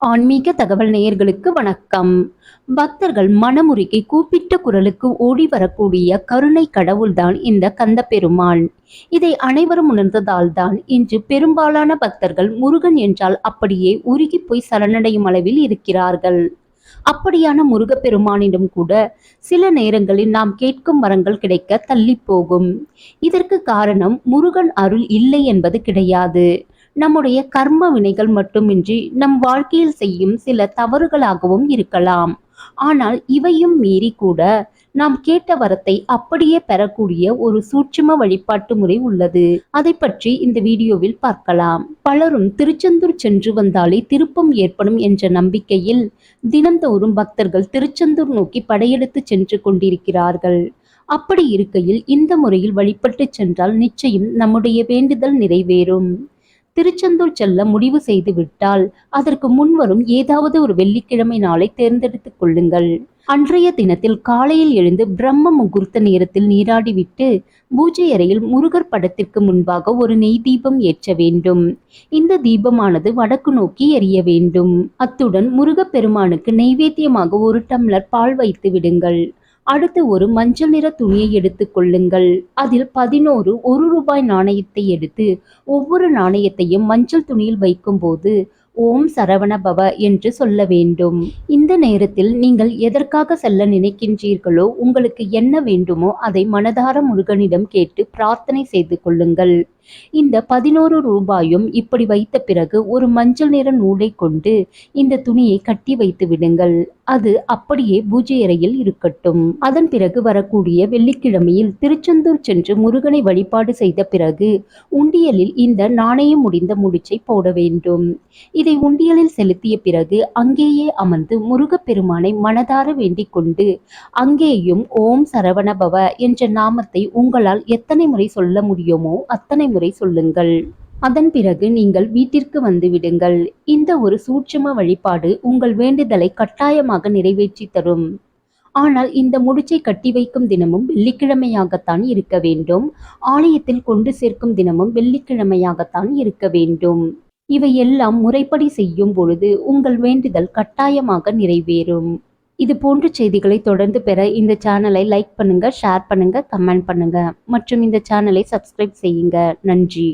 ஆன்மீக தகவல் நேயர்களுக்கு வணக்கம். பக்தர்கள் மனமுருகி கூப்பிட்ட குரலுக்கு ஓடி வரக்கூடிய கருணை கடவுள்தான் இந்த கந்த பெருமான் இதை அனைவரும் உணர்ந்ததால் தான் இன்று பெரும்பாலான பக்தர்கள் முருகன் என்றால் அப்படியே உருகி போய் சரணடையும் அளவில் இருக்கிறார்கள். அப்படியான முருகப்பெருமானிடம் கூட சில நேரங்களில் நாம் கேட்கும் வரங்கள் கிடைக்க தள்ளி போகும் இதற்கு காரணம் முருகன் அருள் இல்லை என்பது கிடையாது. நம்முடைய கர்ம வினைகள் மட்டுமின்றி நம் வாழ்க்கையில் செய்யும் சில தவறுகளாகவும் இருக்கலாம். ஆனால் இவையும் மீறி கூட நாம் கேட்ட வரத்தை அப்படியே பெறக்கூடிய ஒரு சூட்சும வழிபாட்டு முறை உள்ளது. அதை பற்றி இந்த வீடியோவில் பார்க்கலாம். பலரும் திருச்செந்தூர் சென்று வந்தாலே திருப்பம் ஏற்படும் என்ற நம்பிக்கையில் தினந்தோறும் பக்தர்கள் திருச்செந்தூர் நோக்கி படையெடுத்து சென்று கொண்டிருக்கிறார்கள். அப்படி இருக்கையில் இந்த முறையில் வழிபட்டு சென்றால் நிச்சயம் நம்முடைய வேண்டுதல் நிறைவேறும். திருச்செந்தூர் செல்ல முடிவு செய்து விட்டால் அதற்கு முன்வரும் ஏதாவது ஒரு வெள்ளிக்கிழமை நாளை தேர்ந்தெடுத்துக் கொள்ளுங்கள். அன்றைய தினத்தில் காலையில் எழுந்து பிரம்ம முகூர்த்த நேரத்தில் நீராடிவிட்டு பூஜை அறையில் முருகர் படத்திற்கு முன்பாக ஒரு நெய் தீபம் ஏற்ற வேண்டும். இந்த தீபமானது வடக்கு நோக்கி எரிய வேண்டும். அத்துடன் முருகப்பெருமானுக்கு நெய்வேத்தியமாக ஒரு டம்ளர் பால் வைத்து விடுங்கள். அடுத்து ஒரு மஞ்சள் நிற துணியை எடுத்து கொள்ளுங்கள். அதில் பதினோரு ஒரு ரூபாய் நாணயத்தை எடுத்து ஒவ்வொரு நாணயத்தையும் மஞ்சள் துணியில் வைக்கும்போது ஓம் சரவண பவ என்று சொல்ல வேண்டும். இந்த நேரத்தில் நீங்கள் எதற்காக செல்ல நினைக்கின்றீர்களோ உங்களுக்கு என்ன வேண்டுமோ அதை மனதார முருகனிடம் கேட்டு பிரார்த்தனை செய்து கொள்ளுங்கள். இந்த பதினோரு ரூபாயும் இப்படி வைத்த பிறகு ஒரு மஞ்சள் நிற நூலை கொண்டு இந்த துணியை கட்டி வைத்து விடுங்கள். அது அப்படியே பூஜை அறையில் இருக்கட்டும். அதன் பிறகு வரக்கூடிய வெள்ளிக்கிழமையில் திருச்செந்தூர் சென்று முருகனை வழிபாடு செய்த பிறகு உண்டியலில் இந்த நாணயம் முடிந்த முடிச்சை போட வேண்டும். இதை உண்டியலில் செலுத்திய பிறகு அங்கேயே அமர்ந்து முருகப்பெருமானை மனதார வேண்டிக் கொண்டு அங்கேயும் ஓம் சரவணபவ என்ற நாமத்தை உங்களால் எத்தனை முறை சொல்ல முடியுமோ அத்தனை பரிந்துரை சொல்லுங்கள். அதன் பிறகு நீங்கள் வீட்டிற்கு வந்து விடுங்கள். இந்த ஒரு சூட்சும வழிபாடு உங்கள் வேண்டுதலை கட்டாயமாக நிறைவேற்றி தரும். ஆனால் இந்த முடிச்சை கட்டி வைக்கும் தினமும் வெள்ளிக்கிழமையாகத்தான் இருக்க வேண்டும். ஆலயத்தில் கொண்டு சேர்க்கும் தினமும் வெள்ளிக்கிழமையாகத்தான் இருக்க வேண்டும். இவையெல்லாம் முறைப்படி செய்யும் பொழுது உங்கள் வேண்டுதல் கட்டாயமாக நிறைவேறும். இது போன்ற செய்திகளை தொடர்ந்து பெற இந்த சேனலை லைக் பண்ணுங்க ஷேர் பண்ணுங்க கமெண்ட் பண்ணுங்க. மற்றும் இந்த சேனலை சப்ஸ்கிரைப் செய்யுங்க. நன்றி.